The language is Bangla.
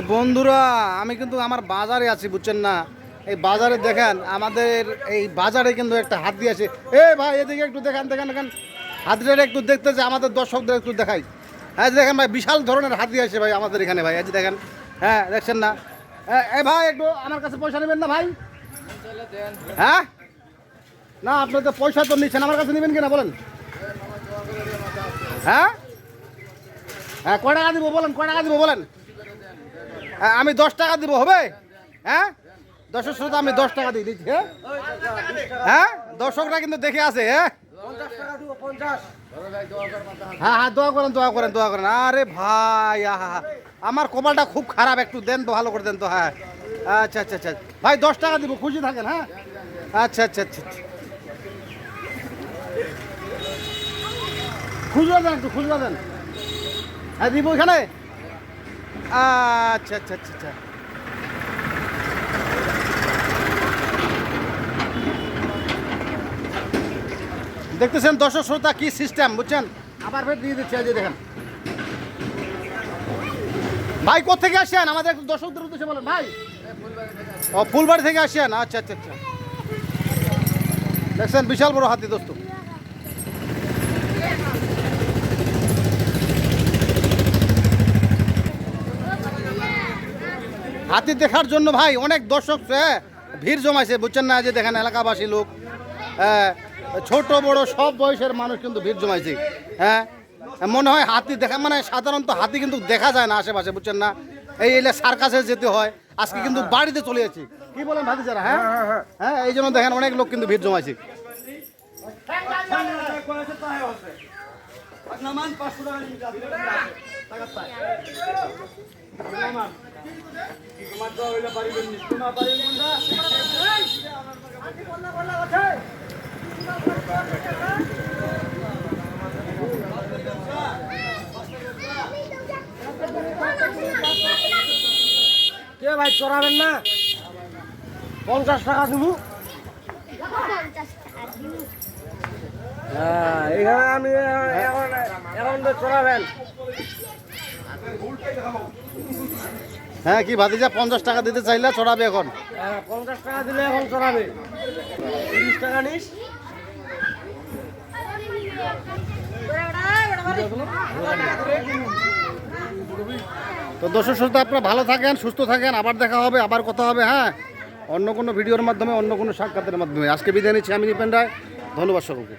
বন্ধুরা, আমি কিন্তু আমার বাজারে আছি, বুঝছেন না? এই বাজারে দেখেন, আমাদের এই বাজারে কিন্তু একটা হাতি আছে। এ ভাই, এদিকে একটু দেখান দেখান দেখান। হাতিটা একটু দেখতে দেখতেছে আমাদের দর্শকদের একটু দেখাই। হ্যাঁ দেখেন ভাই, বিশাল ধরনের হাতি আছে ভাই আমাদের এখানে ভাই, এই দেখেন। হ্যাঁ দেখছেন না? এ- ভাই, একটু আমার কাছে পয়সা নেবেন না ভাই? হ্যাঁ? না, আপনি তো পয়সা তো নিচ্ছেন, আমার কাছে নেবেন কিনা বলেন? হ্যাঁ? হ্যাঁ কয় টাকা দিব বলেন, কয় টাকা দিব বলেন? আমি দশ টাকা দিব, হবে? হ্যাঁ? দর্শক শ্রোতা, আমি দশ টাকা দিয়ে দিচ্ছি হ্যাঁ? হ্যাঁ? দর্শকরা কিন্তু দেখে আছে হ্যাঁ? হ্যাঁ হ্যাঁ দোয়া করেন দোয়া করেন দোয়া করেন। আরে ভাই, আহা। আমার কপালটা খুব খারাপ, একটু দেন তো, ভালো করে দেন তো হ্যাঁ। আচ্ছা আচ্ছা আচ্ছা। ভাই, দশ টাকা দিব, খুশি থাকেন হ্যাঁ? আচ্ছা আচ্ছা আচ্ছা আচ্ছা। খুচরো দেন একটু খুচরো দেন। হ্যাঁ দিব এখানে? আচ্ছা আচ্ছা আচ্ছা আচ্ছা। দেখতেছেন দর্শক শ্রোতা কি সিস্টেম বুঝছেন? আবার ফের দিয়ে দিচ্ছে যে দেখেন। ভাই কোথেকে আসেন? আমাদের একটু দর্শকদের উদ্দেশ্যে বলেন, ভাই। ও, ফুলবাড়ি থেকে আসেন? আচ্ছা আচ্ছা আচ্ছা। দেখছেন, বিশাল বড় হাতি দোস্ত। হাতি দেখার জন্য ভাই অনেক দর্শক হ্যাঁ, ভিড় জমাইছে বুঝছেন না? যে দেখেন এলাকাবাসী লোক হ্যাঁ, ছোট বড় সব বয়সের মানুষ কিন্তু ভিড় জমাইছে হ্যাঁ। মনে হয় হাতি দেখা মানে সাধারণত হাতি কিন্তু দেখা যায় না আশেপাশে বুঝছেন না? এই এলে সার্কাসে যেতে হয় আজকে কিন্তু বাড়িতে চলে যাচ্ছি। কি বলেন ভাতি যারা হ্যাঁ হ্যাঁ এই জন্য দেখেন অনেক লোক কিন্তু ভিড় জমাইছে। কে ভাই চড়াবেন না পঞ্চাশ টাকা দিব হ্যাঁ এখানে আমি এখন এখন চড়াবেন হ্যাঁ কি ভাতিজা পঞ্চাশ টাকা দিতে চাইলে চড়াবে এখন? হ্যাঁ পঞ্চাশ টাকা দিলে এখন চড়াবে। তিরিশ টাকা নিস। তো দর্শক শ্রোতা আপনারা ভালো থাকেন সুস্থ থাকেন আবার দেখা হবে আবার কথা হবে হ্যাঁ? অন্য কোনো ভিডিওর মাধ্যমে অন্য কোনো সাক্ষাতের মাধ্যমে। আজকে বিদায় নিচ্ছি আমি নিপেন রায়। ধন্যবাদ সকলকে।